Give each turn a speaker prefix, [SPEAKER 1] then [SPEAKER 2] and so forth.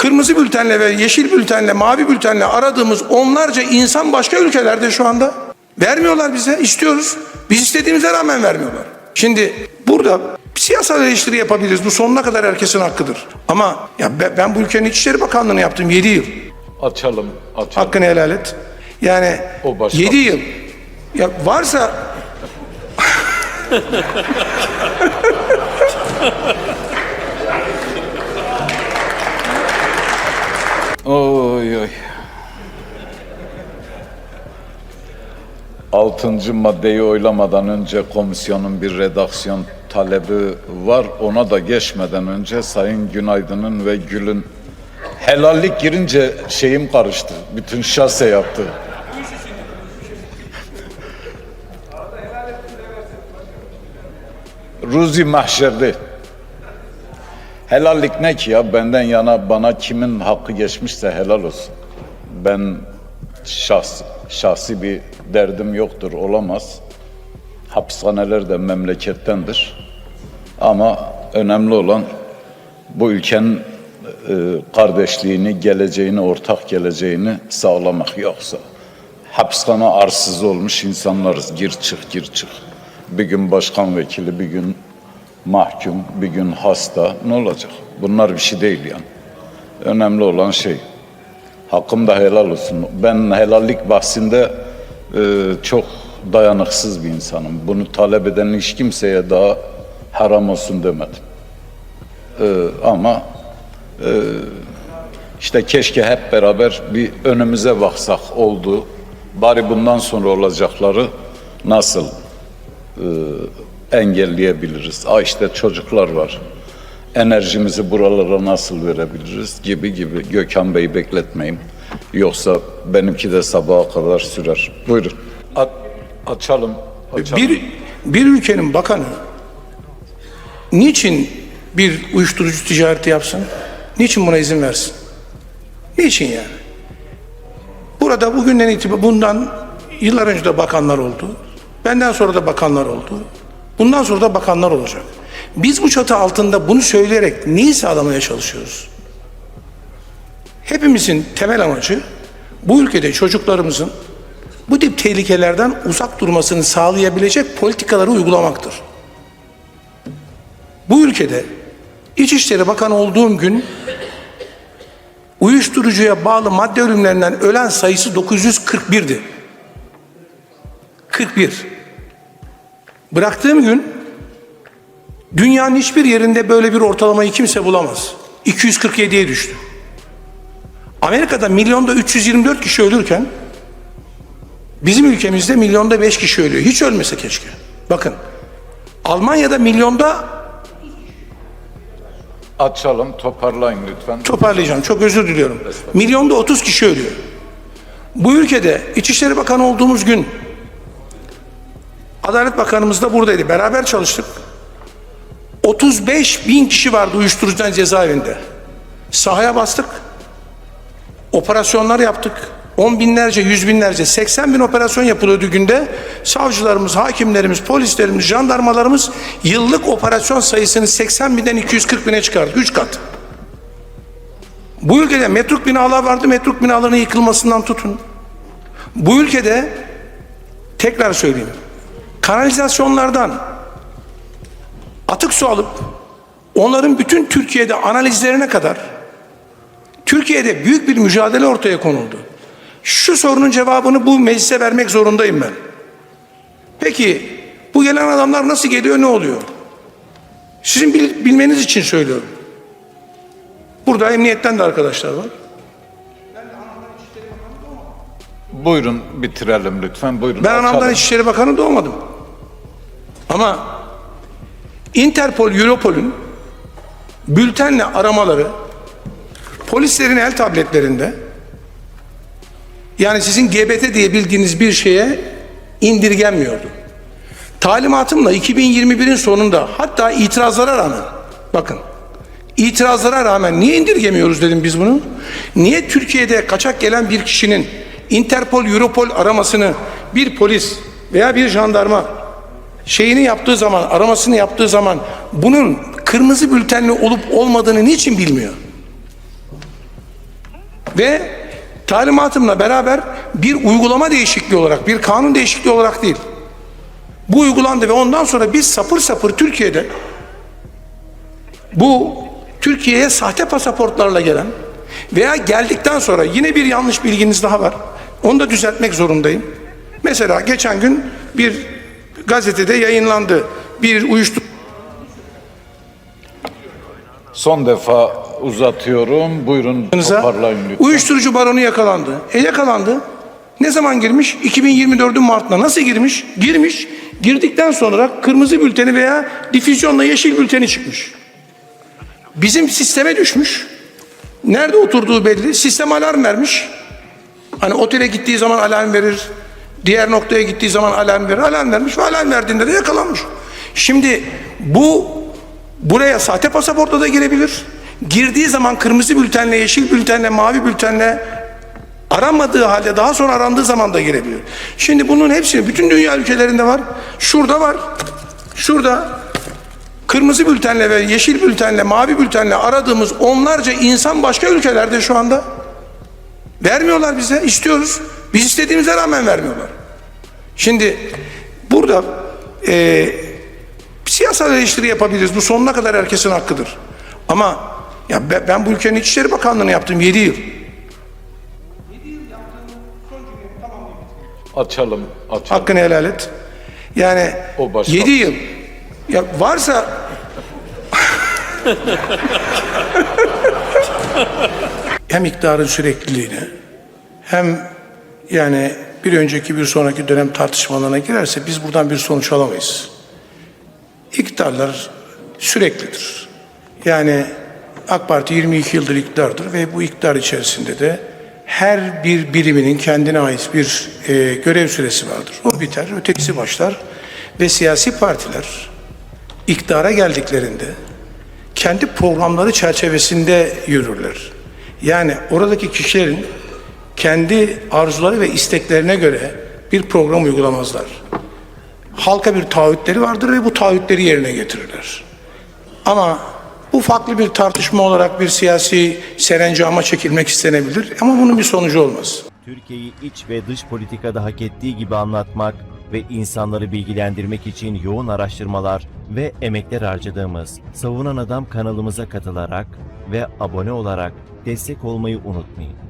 [SPEAKER 1] Kırmızı bültenle ve yeşil bültenle, mavi bültenle aradığımız onlarca insan başka ülkelerde şu anda. Vermiyorlar bize, istiyoruz. Biz istediğimize rağmen vermiyorlar. Şimdi burada siyasal eleştiri yapabiliriz. Bu sonuna kadar herkesin hakkıdır. Ama ya ben, bu ülkenin İçişleri Bakanlığı'nı yaptım 7 yıl.
[SPEAKER 2] Açalım, açalım.
[SPEAKER 1] Hakkını helal et. Yani
[SPEAKER 2] O başka.
[SPEAKER 1] 7 yıl. Ya varsa
[SPEAKER 2] Oy oy. Altıncı maddeyi oylamadan önce komisyonun bir redaksiyon talebi var. Ona da geçmeden önce Sayın Günaydın'ın ve Gül'ün helallik girince şeyim karıştı. Bütün şase yaptı. Ruzi mahşerde. Helallik ne ki ya? Benden yana bana kimin hakkı geçmişse helal olsun. Ben şahsi, şahsi bir derdim yoktur, olamaz. Hapishaneler de memlekettendir. Ama önemli olan bu ülkenin e, kardeşliğini, geleceğini, ortak geleceğini sağlamak yoksa hapishane arsız olmuş insanlarız. Gir çık, gir çık. Bir gün başkan vekili, bir gün mahkum, bir gün hasta. Ne olacak? Bunlar bir şey değil yani. Önemli olan şey. Hakkım da helal olsun. Ben helallik bahsinde e, çok dayanıksız bir insanım. Bunu talep eden hiç kimseye daha haram olsun demedim. E, ama e, işte keşke hep beraber bir önümüze baksak oldu. Bari bundan sonra olacakları nasıl e, engelleyebiliriz? Aa işte çocuklar var. Enerjimizi buralara nasıl verebiliriz gibi gibi. Gökhan Bey'i bekletmeyeyim. Yoksa benimki de sabaha kadar sürer. Buyurun. A- açalım. açalım.
[SPEAKER 1] bir bir ülkenin bakanı niçin bir uyuşturucu ticareti yapsın? Niçin buna izin versin? Niçin yani? Burada bugünden itibaren bundan yıllar önce de bakanlar oldu. Benden sonra da bakanlar oldu. Bundan sonra da bakanlar olacak. Biz bu çatı altında bunu söyleyerek neyi sağlamaya çalışıyoruz? Hepimizin temel amacı bu ülkede çocuklarımızın bu tip tehlikelerden uzak durmasını sağlayabilecek politikaları uygulamaktır. Bu ülkede İçişleri Bakanı olduğum gün uyuşturucuya bağlı madde ölümlerinden ölen sayısı 941'di. 41. Bıraktığım gün dünyanın hiçbir yerinde böyle bir ortalamayı kimse bulamaz. 247'ye düştü. Amerika'da milyonda 324 kişi ölürken bizim ülkemizde milyonda 5 kişi ölüyor. Hiç ölmese keşke. Bakın Almanya'da milyonda
[SPEAKER 2] Açalım, toparlayın lütfen.
[SPEAKER 1] toparlayacağım. Çok özür diliyorum. Milyonda 30 kişi ölüyor. Bu ülkede İçişleri Bakanı olduğumuz gün Adalet Bakanımız da buradaydı. Beraber çalıştık. 35 bin kişi vardı uyuşturucudan cezaevinde. Sahaya bastık. Operasyonlar yaptık. 10 binlerce, yüz binlerce, 80 bin operasyon yapılıyordu günde. Savcılarımız, hakimlerimiz, polislerimiz, jandarmalarımız yıllık operasyon sayısını 80 binden 240 bine çıkardık. 3 kat. Bu ülkede metruk binalar vardı. Metruk binaların yıkılmasından tutun. Bu ülkede tekrar söyleyeyim. Kanalizasyonlardan atık su alıp onların bütün Türkiye'de analizlerine kadar Türkiye'de büyük bir mücadele ortaya konuldu. Şu sorunun cevabını bu meclise vermek zorundayım ben. Peki bu gelen adamlar nasıl geliyor ne oluyor? Sizin bil- bilmeniz için söylüyorum. Burada emniyetten de arkadaşlar var.
[SPEAKER 2] Buyurun bitirelim lütfen. Buyurun.
[SPEAKER 1] Ben anamdan
[SPEAKER 2] açalım.
[SPEAKER 1] İçişleri Bakanı doğmadım. Ama Interpol, Europol'ün bültenle aramaları polislerin el tabletlerinde yani sizin GBT diye bildiğiniz bir şeye indirgenmiyordu. Talimatımla 2021'in sonunda hatta itirazlara rağmen bakın itirazlara rağmen niye indirgemiyoruz dedim biz bunu. Niye Türkiye'de kaçak gelen bir kişinin Interpol, Europol aramasını bir polis veya bir jandarma şeyini yaptığı zaman, aramasını yaptığı zaman bunun kırmızı bültenli olup olmadığını niçin bilmiyor? Ve talimatımla beraber bir uygulama değişikliği olarak, bir kanun değişikliği olarak değil. Bu uygulandı ve ondan sonra biz sapır sapır Türkiye'de bu Türkiye'ye sahte pasaportlarla gelen veya geldikten sonra yine bir yanlış bilginiz daha var. Onu da düzeltmek zorundayım. Mesela geçen gün bir gazetede yayınlandı. Bir uyuşturucu
[SPEAKER 2] Son defa uzatıyorum. Buyurun toparlayın lütfen.
[SPEAKER 1] uyuşturucu baronu yakalandı. E yakalandı. Ne zaman girmiş? 2024'ün Mart'ında. Nasıl girmiş? Girmiş. Girdikten sonra kırmızı bülteni veya difüzyonla yeşil bülteni çıkmış. Bizim sisteme düşmüş. Nerede oturduğu belli. Sistem alarm vermiş. Hani otele gittiği zaman alarm verir. Diğer noktaya gittiği zaman alarm verir. Alarm vermiş ve alarm verdiğinde de yakalanmış. Şimdi bu buraya sahte pasaportla da girebilir. Girdiği zaman kırmızı bültenle, yeşil bültenle, mavi bültenle aranmadığı halde daha sonra arandığı zaman da girebilir. Şimdi bunun hepsini bütün dünya ülkelerinde var. Şurada var. Şurada kırmızı bültenle ve yeşil bültenle, mavi bültenle aradığımız onlarca insan başka ülkelerde şu anda. Vermiyorlar bize. istiyoruz. Biz istediğimize rağmen vermiyorlar. Şimdi burada e, siyasal eleştiri yapabiliriz. Bu sonuna kadar herkesin hakkıdır. Ama ya ben, ben bu ülkenin İçişleri Bakanlığı'nı yaptım 7 yıl.
[SPEAKER 2] Açalım, açalım.
[SPEAKER 1] Hakkını helal et. Yani
[SPEAKER 2] O başka.
[SPEAKER 1] 7 yıl. Ya varsa hem iktidarın sürekliliğine hem yani bir önceki bir sonraki dönem tartışmalarına girerse biz buradan bir sonuç alamayız. İktidarlar süreklidir. Yani AK Parti 22 yıldır iktidardır ve bu iktidar içerisinde de her bir biriminin kendine ait bir e, görev süresi vardır. O biter, ötekisi başlar ve siyasi partiler iktidara geldiklerinde kendi programları çerçevesinde yürürler. Yani oradaki kişilerin kendi arzuları ve isteklerine göre bir program uygulamazlar. Halka bir taahhütleri vardır ve bu taahhütleri yerine getirirler. Ama bu farklı bir tartışma olarak bir siyasi serencama çekilmek istenebilir ama bunun bir sonucu olmaz.
[SPEAKER 3] Türkiye'yi iç ve dış politikada hak ettiği gibi anlatmak ve insanları bilgilendirmek için yoğun araştırmalar ve emekler harcadığımız Savunan Adam kanalımıza katılarak ve abone olarak destek olmayı unutmayın.